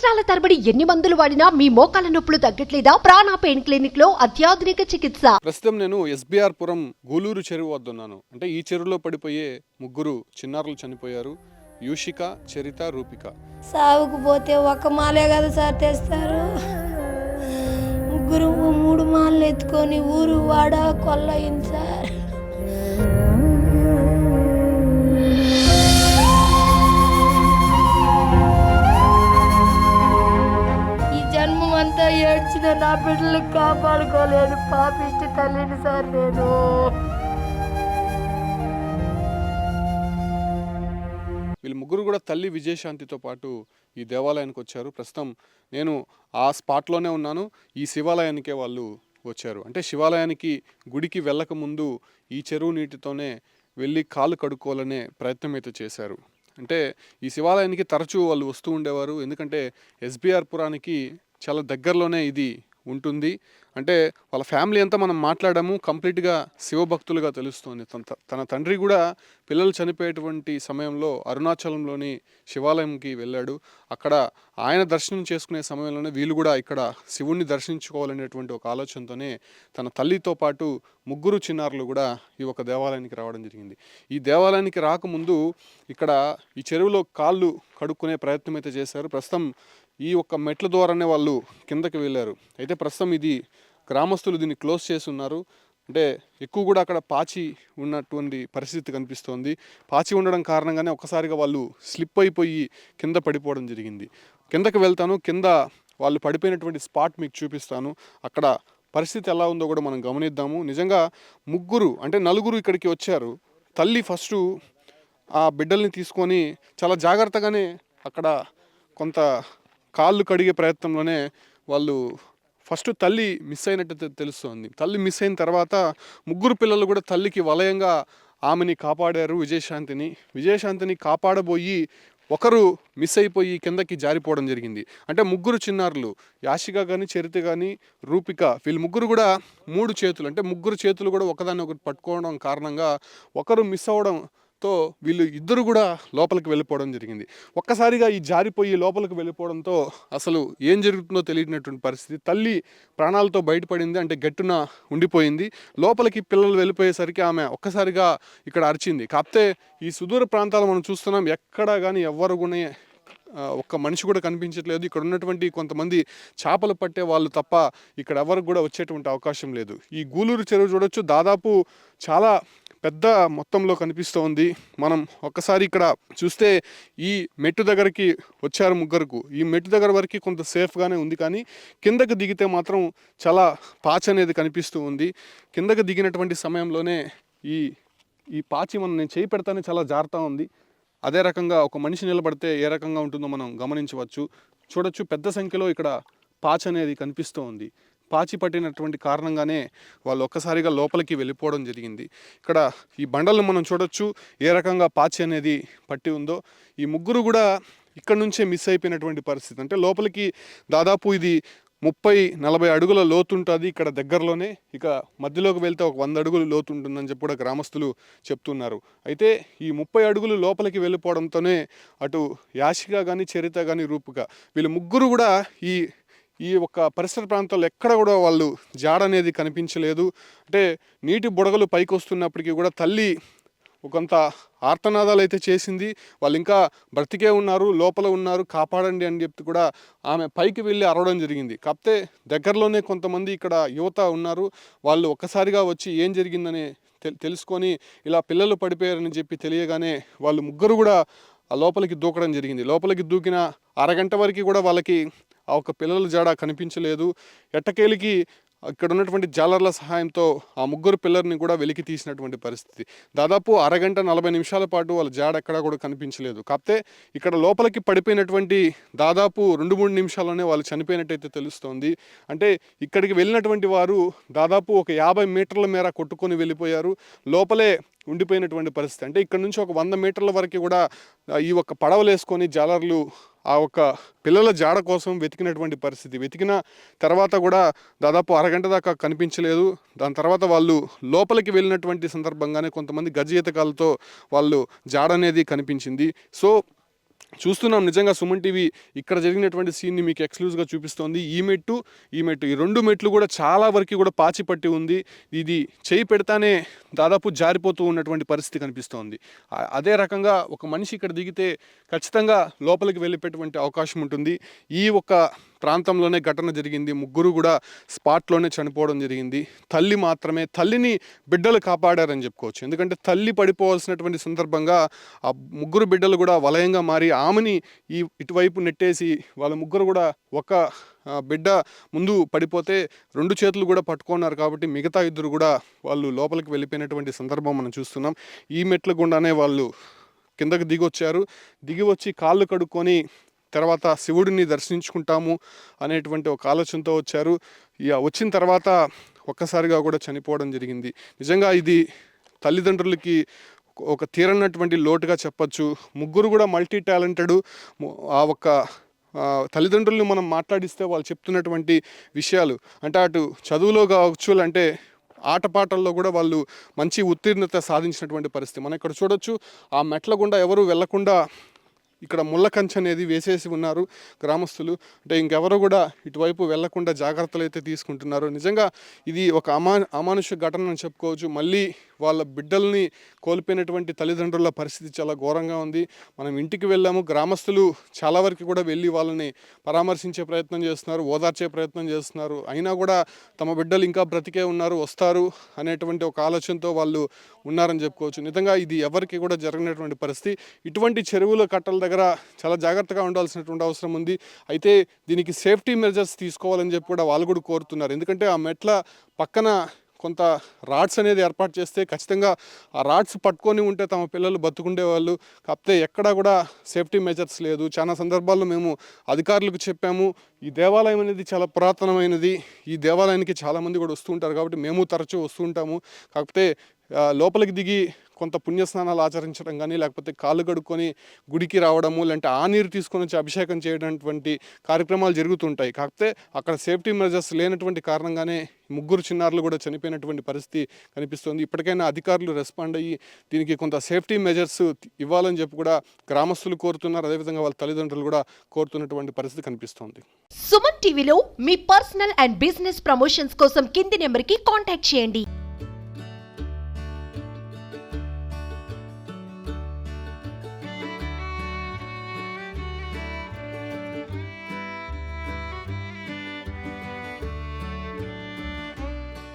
సంవత్సరాల తరబడి ఎన్ని మందులు వాడినా మీ మోకాల నొప్పులు తగ్గట్లేదా? ప్రాణ పెయిన్ క్లినిక్లో అత్యాధునిక చికిత్స. ప్రస్తుతం నేను ఎస్బీఆర్ పురం గూలూరు చెరువు వద్ద ఉన్నాను. అంటే ఈ చెరువులో పడిపోయే ముగ్గురు చిన్నారులు చనిపోయారు. యూషిక చరిత రూపిక. సాగుకు పోతే ఒక మాలే కదా సార్ తెస్తారు. ముగ్గురు మూడు మాలలు ఎత్తుకొని ఊరు వాడ కొల్లయింది సార్ అంతా నా బిడ్డలు కాపాడుకోలేను పాపిష్టి తల్లిని సార్ నేను. వీళ్ళు ముగ్గురు కూడా తల్లి విజయశాంతితో పాటు ఈ దేవాలయానికి వచ్చారు. ప్రస్తుతం నేను ఆ స్పాట్లోనే ఉన్నాను. ఈ శివాలయానికే వాళ్ళు వచ్చారు. అంటే శివాలయానికి గుడికి వెళ్ళకముందు ఈ చెరువు నీటితోనే వెళ్ళి కాళ్ళు కడుక్కోవాలనే ప్రయత్నం అయితే చేశారు. అంటే ఈ శివాలయానికి తరచూ వాళ్ళు వస్తూ ఉండేవారు. ఎందుకంటే ఎస్బీఆర్ పురానికి చాలా దగ్గరలోనే ఇది ఉంటుంది. అంటే వాళ్ళ ఫ్యామిలీ అంతా మనం మాట్లాడాము కంప్లీట్గా శివభక్తులుగా తెలుస్తుంది. తన తన తండ్రి కూడా పిల్లలు చనిపోయేటువంటి సమయంలో అరుణాచలంలోని శివాలయంకి వెళ్ళాడు. అక్కడ ఆయన దర్శనం చేసుకునే సమయంలోనే వీళ్ళు కూడా ఇక్కడ శివుణ్ణి దర్శించుకోవాలనేటువంటి ఒక ఆలోచనతోనే తన తల్లితో పాటు ముగ్గురు చిన్నారులు కూడా ఈ ఒక దేవాలయానికి రావడం జరిగింది. ఈ దేవాలయానికి రాకముందు ఇక్కడ ఈ చెరువులో కాళ్ళు కడుక్కునే ప్రయత్నం అయితే చేశారు. ప్రస్తుతం ఈ ఒక్క మెట్ల ద్వారానే వాళ్ళు కిందకి వెళ్ళారు. అయితే ప్రస్తుతం ఇది గ్రామస్తులు దీన్ని క్లోజ్ చేసి ఉన్నారు. అంటే ఎక్కువ కూడా అక్కడ పాచి ఉన్నటువంటి పరిస్థితి కనిపిస్తోంది. పాచి ఉండడం కారణంగానే ఒక్కసారిగా వాళ్ళు స్లిప్ అయిపోయి కింద పడిపోవడం జరిగింది. కిందకి వెళ్తాను. కింద వాళ్ళు పడిపోయినటువంటి స్పాట్ మీకు చూపిస్తాను. అక్కడ పరిస్థితి ఎలా ఉందో కూడా మనం గమనిద్దాము. నిజంగా ముగ్గురు అంటే నలుగురు ఇక్కడికి వచ్చారు. తల్లి ఫస్ట్ ఆ బిడ్డల్ని తీసుకొని చాలా జాగ్రత్తగానే అక్కడ కొంత కాళ్ళు కడిగే ప్రయత్నంలోనే వాళ్ళు ఫస్ట్ తల్లి మిస్ అయినట్టు తెలుస్తోంది. తల్లి మిస్ అయిన తర్వాత ముగ్గురు పిల్లలు కూడా తల్లికి వలయంగా ఆమెని కాపాడారు విజయశాంతిని. విజయశాంతిని కాపాడబోయి ఒకరు మిస్ అయిపోయి కిందకి జారిపోవడం జరిగింది. అంటే ముగ్గురు చిన్నారులు యాషిక కానీ చరిత కానీ రూపిక వీళ్ళు ముగ్గురు కూడా మూడు చేతులు. అంటే ముగ్గురు చేతులు కూడా ఒకదాన్ని ఒకటి పట్టుకోవడం కారణంగా ఒకరు మిస్ అవ్వడం తో వీళ్ళు ఇద్దరు కూడా లోపలికి వెళ్ళిపోవడం జరిగింది. ఒక్కసారిగా ఈ జారిపోయి లోపలికి వెళ్ళిపోవడంతో అసలు ఏం జరుగుతుందో తెలియనటువంటి పరిస్థితి. తల్లి ప్రాణాలతో బయటపడింది అంటే గట్టున ఉండిపోయింది. లోపలికి పిల్లలు వెళ్ళిపోయేసరికి ఆమె ఒక్కసారిగా ఇక్కడ అరిచింది. కాకపోతే ఈ సుదూర ప్రాంతాలు మనం చూస్తున్నాం ఎక్కడ కానీ ఎవ్వరు కూడా ఒక్క మనిషి కూడా కనిపించట్లేదు. ఇక్కడ ఉన్నటువంటి కొంతమంది చేపలు పట్టే వాళ్ళు తప్ప ఇక్కడ ఎవరికి కూడా వచ్చేటువంటి అవకాశం లేదు. ఈ గూలూరు చెరువు చూడొచ్చు. దాదాపు చాలా పెద్ద మొత్తంలో కనిపిస్తోంది. మనం ఒక్కసారి ఇక్కడ చూస్తే ఈ మెట్టు దగ్గరికి వచ్చారు ముగ్గురుకు. ఈ మెట్టు దగ్గర వరకు కొంత సేఫ్గానే ఉంది కానీ కిందకు దిగితే మాత్రం చాలా పాచి అనేది కనిపిస్తూ ఉంది. కిందకు దిగినటువంటి సమయంలోనే ఈ ఈ పాచి మనం నేను చేయి పెడతానే చాలా జాగ్రత్త ఉంది. అదే రకంగా ఒక మనిషి నిలబడితే ఏ రకంగా ఉంటుందో మనం గమనించవచ్చు. చూడొచ్చు పెద్ద సంఖ్యలో ఇక్కడ పాచి అనేది కనిపిస్తూ ఉంది పాచి పట్టినటువంటి కారణంగానే వాళ్ళు ఒక్కసారిగా లోపలికి వెళ్ళిపోవడం జరిగింది. ఇక్కడ ఈ బండలను మనం చూడొచ్చు. ఏ రకంగా పాచి అనేది పట్టి ఉందో. ఈ ముగ్గురు కూడా ఇక్కడ నుంచే మిస్ అయిపోయినటువంటి పరిస్థితి. అంటే లోపలికి దాదాపు ఇది ముప్పై నలభై అడుగుల లోతు ఉంటుంది ఇక్కడ దగ్గరలోనే. ఇక మధ్యలోకి వెళ్తే ఒక వంద అడుగులు లోతు ఉంటుందని చెప్పి కూడా గ్రామస్తులు చెప్తున్నారు. అయితే ఈ ముప్పై అడుగులు లోపలికి వెళ్ళిపోవడంతోనే అటు యాషిక కానీ చరిత కానీ రూపుగా వీళ్ళు ముగ్గురు కూడా ఈ ఈ ఒక్క పరిసర ప్రాంతాల్లో ఎక్కడ కూడా వాళ్ళు జాడ అనేది కనిపించలేదు. అంటే నీటి బుడగలు పైకి వస్తున్నప్పటికీ కూడా తల్లి కొంత ఆర్తనాదాలు అయితే చేసింది. వాళ్ళు ఇంకా బ్రతికే ఉన్నారు లోపల ఉన్నారు కాపాడండి అని చెప్పి కూడా ఆమె పైకి వెళ్ళి అరవడం జరిగింది. కాకపోతే దగ్గరలోనే కొంతమంది ఇక్కడ యువత ఉన్నారు. వాళ్ళు ఒక్కసారిగా వచ్చి ఏం జరిగిందని తెలుసుకొని ఇలా పిల్లలు పడిపోయారని చెప్పి తెలియగానే వాళ్ళు ముగ్గురు కూడా ఆ లోపలికి దూకడం జరిగింది. లోపలికి దూకిన అరగంట వరకు కూడా వాళ్ళకి ఆ ఒక పిల్లల జాడ కనిపించలేదు. ఎట్టకేలికి ఇక్కడ ఉన్నటువంటి జాలర్ల సహాయంతో ఆ ముగ్గురు పిల్లర్ని కూడా వెలికి తీసినటువంటి పరిస్థితి. దాదాపు అరగంట నలభై నిమిషాల పాటు వాళ్ళ జాడ ఎక్కడా కూడా కనిపించలేదు. కాకపోతే ఇక్కడ లోపలికి పడిపోయినటువంటి దాదాపు రెండు మూడు నిమిషాల్లోనే వాళ్ళు చనిపోయినట్టయితే తెలుస్తోంది. అంటే ఇక్కడికి వెళ్ళినటువంటి వారు దాదాపు ఒక యాభై మీటర్ల మేర కొట్టుకొని వెళ్ళిపోయారు. లోపలే ఉండిపోయినటువంటి పరిస్థితి. అంటే ఇక్కడ నుంచి ఒక వంద మీటర్ల వరకు కూడా ఈ ఒక్క పడవలు వేసుకొని జాలర్లు ఆ ఒక్క పిల్లల జాడ కోసం వెతికినటువంటి పరిస్థితి. వెతికిన తర్వాత కూడా దాదాపు అరగంట దాకా కనిపించలేదు. దాని తర్వాత వాళ్ళు లోపలికి వెళ్ళినటువంటి సందర్భంగానే కొంతమంది గజ ఈతకాలతో వాళ్ళు జాడ అనేది కనిపించింది. సో చూస్తున్నాం నిజంగా సుమన్ టీవీ ఇక్కడ జరిగినటువంటి సీన్ని మీకు ఎక్స్క్లూజ్గా చూపిస్తోంది. ఈ మెట్టు ఈ మెట్టు ఈ రెండు మెట్లు కూడా చాలా వరకు కూడా పాచి పట్టి ఉంది. ఇది చేయి పెడతానే దాదాపు జారిపోతూ ఉన్నటువంటి పరిస్థితి కనిపిస్తోంది. అదే రకంగా ఒక మనిషి ఇక్కడ దిగితే ఖచ్చితంగా లోపలికి వెళ్ళిపోయేటువంటి అవకాశం ఉంటుంది. ఈ ఒక ప్రాంతంలోనే ఘటన జరిగింది. ముగ్గురు కూడా స్పాట్లోనే చనిపోవడం జరిగింది. తల్లి మాత్రమే తల్లిని బిడ్డలు కాపాడారని చెప్పుకోవచ్చు. ఎందుకంటే తల్లి పడిపోవాల్సినటువంటి సందర్భంగా ఆ ముగ్గురు బిడ్డలు కూడా వలయంగా మారి ఆమెని ఈ ఇటువైపు నెట్టేసి వాళ్ళ ముగ్గురు కూడా ఒక బిడ్డ ముందు పడిపోతే రెండు చేతులు కూడా పట్టుకున్నారు కాబట్టి మిగతా ఇద్దరు కూడా వాళ్ళు లోపలికి వెళ్ళిపోయినటువంటి సందర్భం మనం చూస్తున్నాం. ఈ మెట్ల గుండానే వాళ్ళు కిందకు దిగి వచ్చారు దిగి వచ్చి కాళ్ళు కడుక్కొని తర్వాత శివుడిని దర్శించుకుంటాము అనేటువంటి ఒక ఆలోచనతో వచ్చారు. ఇక వచ్చిన తర్వాత ఒక్కసారిగా కూడా చనిపోవడం జరిగింది. నిజంగా ఇది తల్లిదండ్రులకి ఒక తీరన్నటువంటి లోటుగా చెప్పచ్చు. ముగ్గురు కూడా మల్టీ టాలెంటెడ్ ఆ ఒక్క తల్లిదండ్రులను మనం మాట్లాడిస్తే వాళ్ళు చెప్తున్నటువంటి విషయాలు. అంటే అటు చదువులో కావచ్చు అంటే ఆటపాటల్లో కూడా వాళ్ళు మంచి ఉత్తీర్ణత సాధించినటువంటి పరిస్థితి. మనం ఇక్కడ చూడొచ్చు ఆ మెట్ల గుండా ఎవరు వెళ్ళకుండా ఇక్కడ ముళ్ళ కంచె అనేది వేసేసి ఉన్నారు గ్రామస్తులు. అంటే ఇంకెవరు కూడా ఇటువైపు వెళ్ళకుండా జాగ్రత్తలు అయితే తీసుకుంటున్నారు. నిజంగా ఇది ఒక అమా అమానుష ఘటన అని చెప్పుకోవచ్చు. మళ్ళీ వాళ్ళ బిడ్డల్ని కోల్పోయినటువంటి తల్లిదండ్రుల పరిస్థితి చాలా ఘోరంగా ఉంది. మనం ఇంటికి వెళ్ళాము. గ్రామస్తులు చాలా వరకు కూడా వెళ్ళి వాళ్ళని పరామర్శించే ప్రయత్నం చేస్తున్నారు ఓదార్చే ప్రయత్నం చేస్తున్నారు. అయినా కూడా తమ బిడ్డలు ఇంకా బ్రతికే ఉన్నారు వస్తారు అనేటువంటి ఒక ఆలోచనతో వాళ్ళు ఉన్నారని చెప్పుకోవచ్చు. నిజంగా ఇది ఎవరికి కూడా జరిగినటువంటి పరిస్థితి. ఇటువంటి చెరువుల కట్టల దగ్గర చాలా జాగ్రత్తగా ఉండాల్సినటువంటి అవసరం ఉంది. అయితే దీనికి సేఫ్టీ మెజర్స్ తీసుకోవాలని చెప్పి కూడా వాళ్ళు కూడా కోరుతున్నారు. ఎందుకంటే ఆ మెట్ల పక్కన కొంత రాడ్స్ అనేది ఏర్పాటు చేస్తే ఖచ్చితంగా ఆ రాడ్స్ పట్టుకొని ఉంటే తమ పిల్లలు బతుకుండే వాళ్ళు. కాకపోతే ఎక్కడా కూడా సేఫ్టీ మెజర్స్ లేదు. చాలా సందర్భాల్లో మేము అధికారులకు చెప్పాము. ఈ దేవాలయం అనేది చాలా పురాతనమైనది. ఈ దేవాలయానికి చాలామంది కూడా వస్తూ ఉంటారు కాబట్టి మేము తరచూ వస్తూ ఉంటాము. కాకపోతే లోపలికి దిగి కొంత పుణ్యస్నానాలు ఆచరించడం కానీ లేకపోతే కాళ్ళు కడుక్కొని గుడికి రావడము లేదంటే ఆ నీరు తీసుకొని వచ్చి అభిషేకం చేయడానికి కార్యక్రమాలు జరుగుతుంటాయి. కాకపోతే అక్కడ సేఫ్టీ మెజర్స్ లేనటువంటి కారణంగానే ముగ్గురు చిన్నారులు కూడా చనిపోయినటువంటి పరిస్థితి కనిపిస్తుంది. ఇప్పటికైనా అధికారులు రెస్పాండ్ అయ్యి దీనికి కొంత సేఫ్టీ మెజర్స్ ఇవ్వాలని చెప్పి కూడా గ్రామస్తులు కోరుతున్నారు. అదేవిధంగా వాళ్ళ తల్లిదండ్రులు కూడా కోరుతున్నటువంటి పరిస్థితి కనిపిస్తోంది. సుమన్ టీవీలో మీ పర్సనల్ అండ్ బిజినెస్ ప్రమోషన్స్ కోసం కింది నెంబర్కి కాంటాక్ట్ చేయండి.